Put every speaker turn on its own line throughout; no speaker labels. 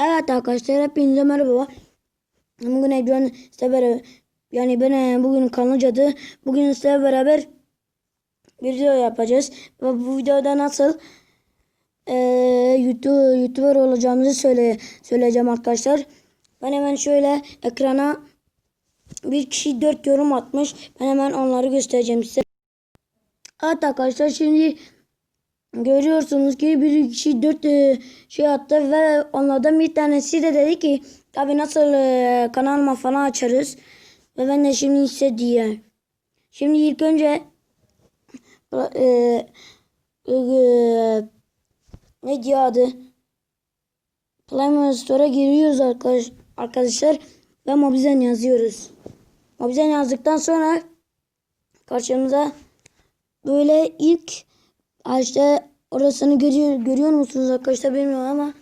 Evet arkadaşlar hepinize merhaba. Bugün Ebru'nun size beraber yani ben e, bugün Kanlıca'da bugün size beraber bir video yapacağız. Ve bu videoda nasıl e, YouTube, YouTuber olacağımızı söyle, söyleyeceğim arkadaşlar. Ben hemen şöyle ekrana bir kişi dört yorum atmış. Ben hemen onları göstereceğim size. Evet arkadaşlar şimdi Görüyorsunuz ki bir kişi dört e, şey attı ve onlardan bir tanesi de dedi ki tabi nasıl e, kanalıma falan açarız. Ve ben de şimdi ise diye. Şimdi ilk önce e, e, ne diyor adı? Play Store'a giriyoruz arkadaş, arkadaşlar ve Mobizen yazıyoruz. Mobizen yazdıktan sonra karşımıza böyle ilk işte orasını görüyor, görüyor musunuz arkadaşlar bilmiyorum ama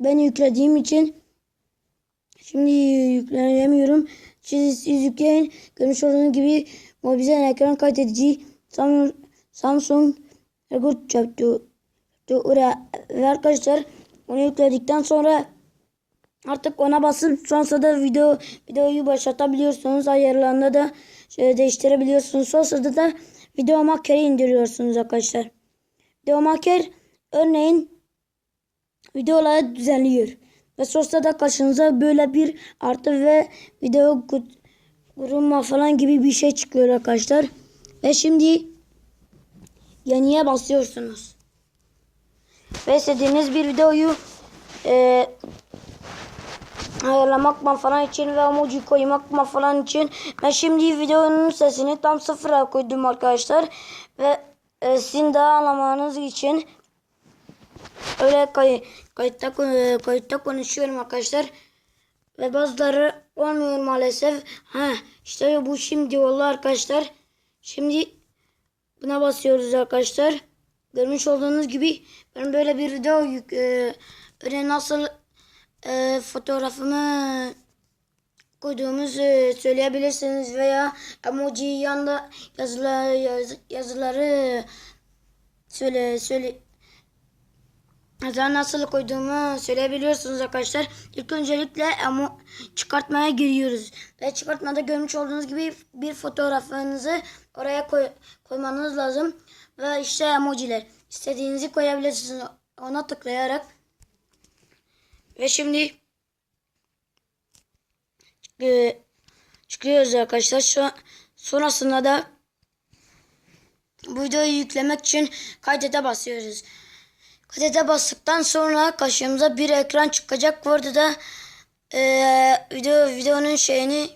ben yüklediğim için şimdi yükleyemiyorum. Siz, siz yükleyin. Görmüş olduğunuz gibi mobizen ekran kaydedici Samsung, Samsung Regut yaptı. Ve arkadaşlar onu yükledikten sonra artık ona basıp sonrasında da video videoyu başlatabiliyorsunuz. Ayarlarında da şöyle değiştirebiliyorsunuz. Sonrasında da video makeri indiriyorsunuz arkadaşlar. Deomaker örneğin videoları düzenliyor. Ve sonuçta da karşınıza böyle bir artı ve video kurulma falan gibi bir şey çıkıyor arkadaşlar. Ve şimdi yeniye basıyorsunuz. Ve istediğiniz bir videoyu e, ayarlamak falan için ve emoji koymak falan için ben şimdi videonun sesini tam sıfıra koydum arkadaşlar. Ve e, sizin daha anlamanız için öyle kay, kayıtta, kayıtta konuşuyorum arkadaşlar. Ve bazıları olmuyor maalesef. Ha işte bu şimdi oldu arkadaşlar. Şimdi buna basıyoruz arkadaşlar. Görmüş olduğunuz gibi ben böyle bir video yük, e, öyle nasıl e, fotoğrafımı koyduğumuzu söyleyebilirsiniz veya emoji yanında yazılar, yaz, yazıları söyle söyle yazılar nasıl koyduğumu söyleyebiliyorsunuz arkadaşlar. İlk öncelikle emo çıkartmaya giriyoruz. Ve çıkartmada görmüş olduğunuz gibi bir fotoğrafınızı oraya koy, koymanız lazım. Ve işte emojiler. istediğinizi koyabilirsiniz ona tıklayarak. Ve şimdi e, çıkıyoruz arkadaşlar. Şu, sonrasında da bu videoyu yüklemek için kaydete basıyoruz. Kaydete bastıktan sonra karşımıza bir ekran çıkacak. Bu arada da e, video videonun şeyini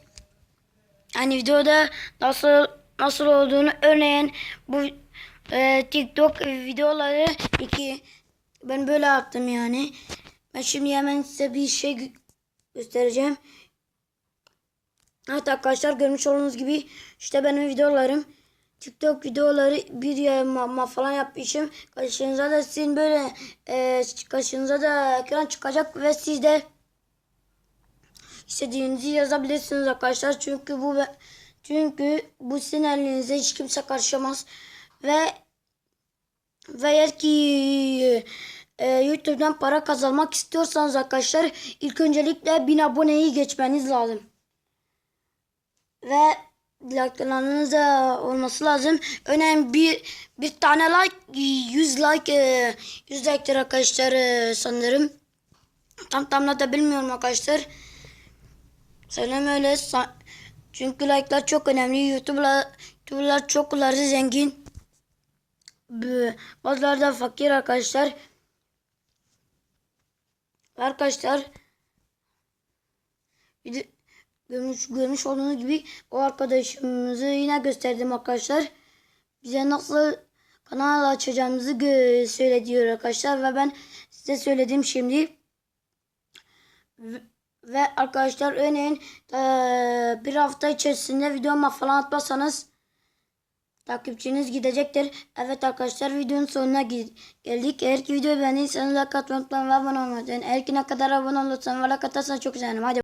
hani videoda nasıl nasıl olduğunu örneğin bu e, TikTok videoları iki ben böyle yaptım yani. Ben şimdi hemen size bir şey göstereceğim. Evet arkadaşlar görmüş olduğunuz gibi işte benim videolarım TikTok videoları bir yayınlama falan yapmışım. Karşınıza da sizin böyle e, karşınıza da ekran çıkacak ve siz de istediğinizi yazabilirsiniz arkadaşlar. Çünkü bu çünkü bu sizin elinize hiç kimse karışamaz ve ve eğer ki e, YouTube'dan para kazanmak istiyorsanız arkadaşlar ilk öncelikle 1000 aboneyi geçmeniz lazım ve like'larınız da olması lazım. Önemli bir bir tane like 100 like 100 e, like'tir arkadaşlar e, sanırım. Tam tam da bilmiyorum arkadaşlar. Sanırım öyle. Çünkü like'lar çok önemli. YouTube'lar YouTube'lar çokları zengin. Bazıları da fakir arkadaşlar. Arkadaşlar de görmüş, görmüş olduğunuz gibi o arkadaşımızı yine gösterdim arkadaşlar. Bize nasıl kanal açacağımızı söyle diyor arkadaşlar ve ben size söyledim şimdi. Ve arkadaşlar örneğin bir hafta içerisinde videoma falan atmazsanız takipçiniz gidecektir. Evet arkadaşlar videonun sonuna geldik. Eğer ki videoyu beğendiyseniz like atmayı unutmayın ve abone olmayı unutmayın. Eğer ki ne kadar abone olursanız ve like atarsanız çok sevinirim. Hadi.